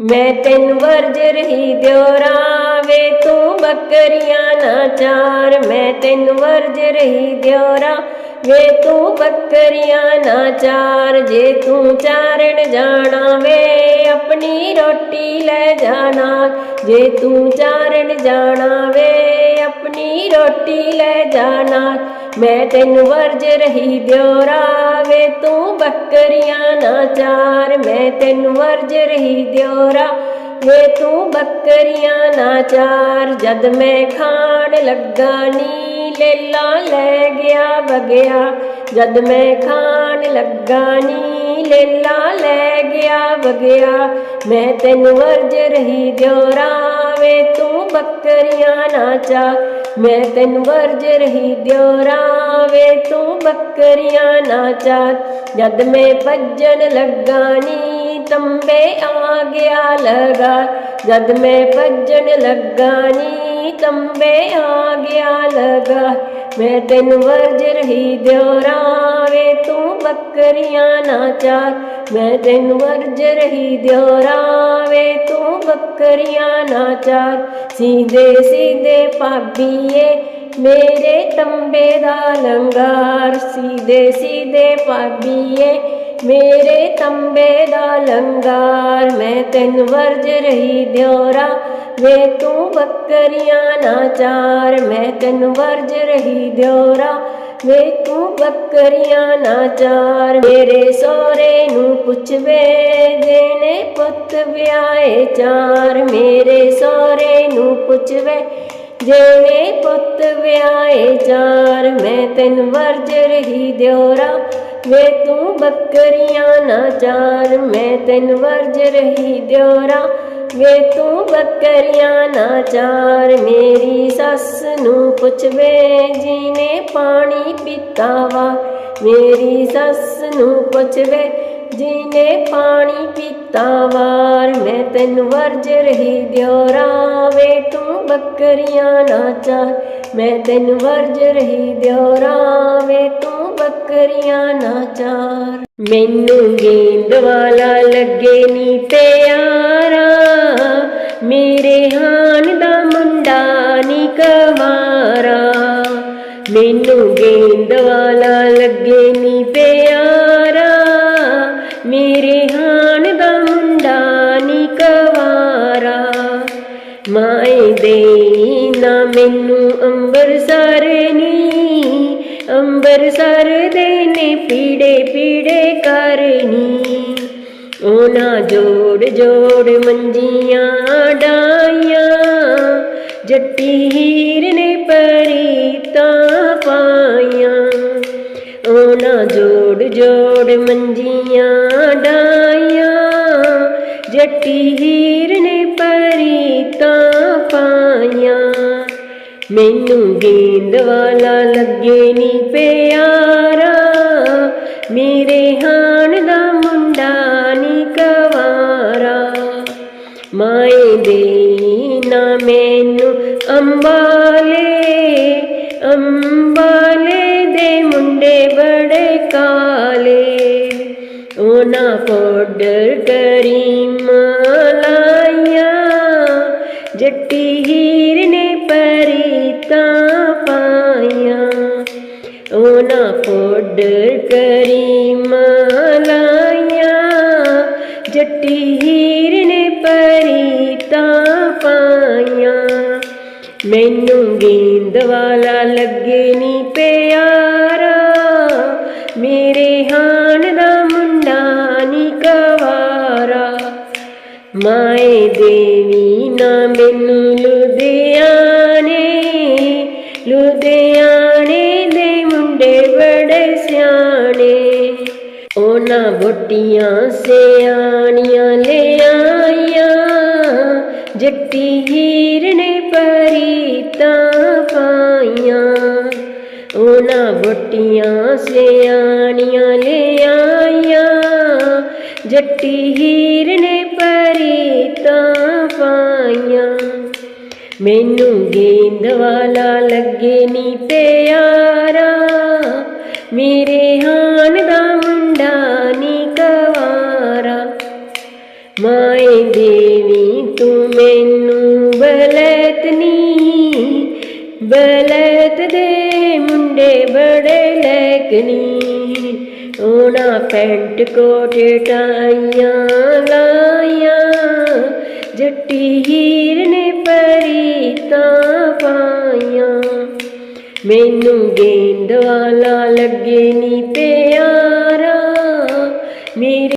ਮੈਂ ਤੈਨੂੰ ਵਰਜ ਰਹੀ ਦਿਓਰਾ ਵੇ, ਤੂੰ ਬੱਕਰੀਆਂ ਨਾ ਚਾਰ। ਮੈਂ ਤੈਨੂੰ ਵਰਜ ਰਹੀ ਦਿਓਰਾ ਵੇ, ਤੂੰ ਬੱਕਰੀਆਂ ਨਾ ਚਾਰ। ਜੇ ਤੂੰ ਚਾਰਣ ਜਾਣਾ ਵੇ, ਆਪਣੀ ਰੋਟੀ ਲੈ ਜਾਣਾ। ਜੇ ਤੂੰ ਚਾਰਣ ਜਾਣਾ ਵੇ ਆਪਣੀ ਰੋਟੀ ਲੈ ਜਾਣਾ। ਮੈਂ ਤੈਨੂੰ ਵਰਜ ਰਹੀ ਦਿਓਰਾ ਵੇ ਤੂੰ ਬੱਕਰੀਆਂ ਨਾ ਚਾਰ। ਮੈਂ ਤੈਨੂੰ ਵਰਜ ਰਹੀ ਦਿਓਰਾ ਵੇ ਤੂੰ ਬੱਕਰੀਆਂ ਨਾ ਚਾਰ। ਜਦ ਮੈਂ ਖਾਣ ਲੱਗਾ ਨੀ ਲੇਲਾ ਲੈ ਗਿਆ ਵਗਿਆ। ਜਦ ਮੈਂ ਖਾਣ ਲੱਗਾ ਨੀ ਲੇਲਾ ਲੈ ਗਿਆ ਵਗਿਆ। ਮੈਂ ਤੈਨੂੰ ਵਰਜ ਰਹੀ ਦਿਓਰਾ ਵੇ ਤੂੰ ਬੱਕਰੀਆਂ ਨਾ ਚਾਰ ਮੈਂ ਤੈਨੂੰ ਵਰਜ ਰਹੀ ਦਿਓਰਾ ਵੇ ਤੂੰ ਬੱਕਰੀਆਂ ਨਾ ਚਾਰ ਜਦ ਮੈਂ ਭੱਜਣ ਲੱਗਾ ਨੀ, ਤੰਬੇ ਆ ਗਿਆ ਲਗਾ। ਜਦ ਮੈਂ ਭੱਜਣ ਲੱਗਾ ਨੀ, ਤੰਬੇ ਆ ਗਿਆ ਲਗਾ। ਮੈਂ ਤੈਨੂੰ ਵਰਜ ਰਹੀ ਦਿਓਰਾ ਵੇ ਤੂੰ ਬੱਕਰੀਆਂ ਨਾ ਚਾਰ ਮੈਂ ਤੈਨੂੰ ਵਰਜ ਰਹੀ ਦਿਓਰਾ ਵੇ, ਤੂੰ ਬੱਕਰੀਆਂ ਨਾ ਚਾਰ। ਸੀਦੇ ਸੀਦੇ ਭਾਬੀਏ, ਮੇਰੇ ਤੰਬੇ ਦਾ ਲੰਗਾਰ। ਸੀਦੇ ਸੀਦੇ ਭਾਬੀਏ, ਮੇਰੇ ਤੰਬੇ ਦਾ ਲੰਗਾਰ। ਮੈਂ ਤੈਨੂੰ ਵਰਜ ਰਹੀ ਦਿਓਰਾ ਵੇ, ਤੂੰ ਬੱਕਰੀਆਂ ਨਾ ਚਾਰ। ਮੈਂ ਤੈਨੂੰ ਵਰਜ ਰਹੀ ਦਿਓਰਾ ਵੇ ਤੂੰ ਬੱਕਰੀਆਂ ਨਾ ਚਾਰ। ਮੇਰੇ ਸੋਹਰੇ ਨੂੰ ਪੁੱਛਵੇ ਦੇਨੇ ਪੁੱਤ ਵਿਆਏ ਚਾਰ। ਮੇਰੇ ਸੋਹਰੇ ਨੂੰ ਪੁੱਛਵੇ ਜਿਹੜੇ ਪੁੱਤ ਵਿਆਏ ਚਾਰ। ਮੈਂ ਤੈਨੂੰ ਵਰਜ ਰਹੀ ਦਿਓਰਾ, ਵੇ ਤੂੰ ਬੱਕਰੀਆਂ ਨਾ ਚਾਰ। ਮੈਂ ਤੈਨੂੰ ਵਰਜ ਰਹੀ ਦਿਓਰਾ ਵੇ ਤੂੰ ਬੱਕਰੀਆਂ ਨਾ ਚਾਰ ਮੇਰੀ ਸੱਸ ਨੂੰ ਪੁੱਛਵੇ ਜੀਨੇ ਪਾਣੀ ਪੀਤਾ ਵਾ ਮੇਰੀ ਸੱਸ ਨੂੰ ਪੁੱਛਵੇ ਜੀਨੇ ਪਾਣੀ ਪੀਤਾ ਵਾਰ ਮੈਂ ਤੈਨੂੰ ਵਰਜ ਰਹੀ ਦਿਓਰਾ ਵੇ। ਤੂੰ ਬੱਕਰੀਆਂ ਨਾ ਚਾਰ ਮੈਂ ਤੈਨੂੰ ਵਰਜ ਰਹੀ ਦਿਓਰਾ ਵੇ। ਤੂੰ ਬੱਕਰੀਆਂ ਨਾ ਚਾਰ ਮੈਨੂੰ ਗੇਂਦ ਵਾਲਾ ਲੱਗੇ ਨੀ ਪਿਆਰਾ ਮੇਰੇ ਹਾਨ ਦਾ ਮੁੰਡਾ ਨੀ ਕਵਾਰਾ ਮੈਨੂੰ ਗੇਂਦ ਵਾਲਾ ਲੱਗੇ ਨੀ ਪਿਆਰਾ ਮੇਰੇ ਹਾਨ ਦਾ ਮੁੰਡਾ ਨੀ ਕਵਾਰਾ ਮਾਏ ਦੇ ਨਾ ਮੈਨੂੰ ਅੰਬਰਸਰ ਨੀ ਅੰਬਰਸਰ ਦੇ ਨੇ ਪੀੜੇ ਪੀੜੇ ਕਰਨੀ ਉਹਨਾਂ ਜੋੜ ਜੋੜ ਮੰਜੀਆਂ ਡਾਈਆਂ ਜੱਟੀ ਹੀਰ ਨੇ ਪਰੀਤਾਂ ਪਾਈਆਂ ਉਹਨਾਂ ਜੋੜ ਜੋੜ ਮੰਜੀਆਂ ਡਾਈਆਂ ਜੱਟੀ ਹੀਰ ਨੇ ਮੈਨੂੰ ਗੇਂਦ ਵਾਲਾ ਲੱਗੇ ਨੀ ਪਿਆਰਾ। ਮੇਰੇ ਹਾਨ ਦਾ ਮੁੰਡਾ ਨੀ ਕਵਾਰਾ। ਮਾਏ ਦੇ ਨਾ ਮੈਨੂੰ ਅੰਬਾਲੇ ਅੰਬਾਲੇ ਦੇ ਮੁੰਡੇ ਬੜੇ ਕਾਲੇ। ਉਹਨਾਂ ਪਾਊਡਰ ਕਰੀਮ ਲਾਈਆਂ, ਜੱਟੀ ਹੀ ਪਾਊਡਰ ਕਰੀਮ ਲਾਈਆਂ ਜੱਟੀ ਹੀਰ ਨੇ ਪਰੀਤਾਂ ਪਾਈਆਂ। ਮੈਨੂੰ ਗੇਂਦ ਵਾਲਾ ਲੱਗੇ ਨੀ ਪਿਆਰਾ, ਮੇਰੇ ਹਾਨ ਦਾ ਮੁੰਡਾ ਨੀ ਕਵਾਰਾ ਮਾਏ ਦੇਵੀ ਨਾ ਮੈਨੂੰ ਉਹਨਾਂ ਬੋਟੀਆਂ ਸਿਆਣੀਆਂ ਲੈ ਆਈਆਂ। ਜੱਟੀ ਹੀਰ ਨੇ ਪਰੀਤਾਂ ਪਾਈਆਂ। ਉਹਨਾਂ ਬੋਟੀਆਂ ਸਿਆਣੀਆਂ ਲੈ ਆਈਆਂ। ਜੱਟੀ ਹੀਰ ਨੇ ਪਰੀਤਾਂ ਪਾਈਆਂ। ਮੈਨੂੰ ਗੇਂਦ ਵਾਲਾ ਲੱਗੇ ਨੀ ਪਿਆਰਾ। ਮੇਰੇ ਹਾਨ ਦੇਵੀ ਤੂੰ ਮੈਨੂੰ ਬਲਤਨੀ ਬਲਤ ਦੇ ਮੁੰਡੇ ਬੜੇ ਲੈਕਨੀ ਉਹਨਾਂ ਪੈਂਟ ਕੋਟ ਟਾਈਆਂ ਲਾਈਆਂ, ਜੱਟੀ ਹੀਰ ਨੇ ਪਰੀਤਾਂ ਪਾਈਆਂ। ਮੈਨੂੰ ਗੇਂਦ ਵਾਲਾ ਲੱਗੇ ਨੀ ਪਿਆ।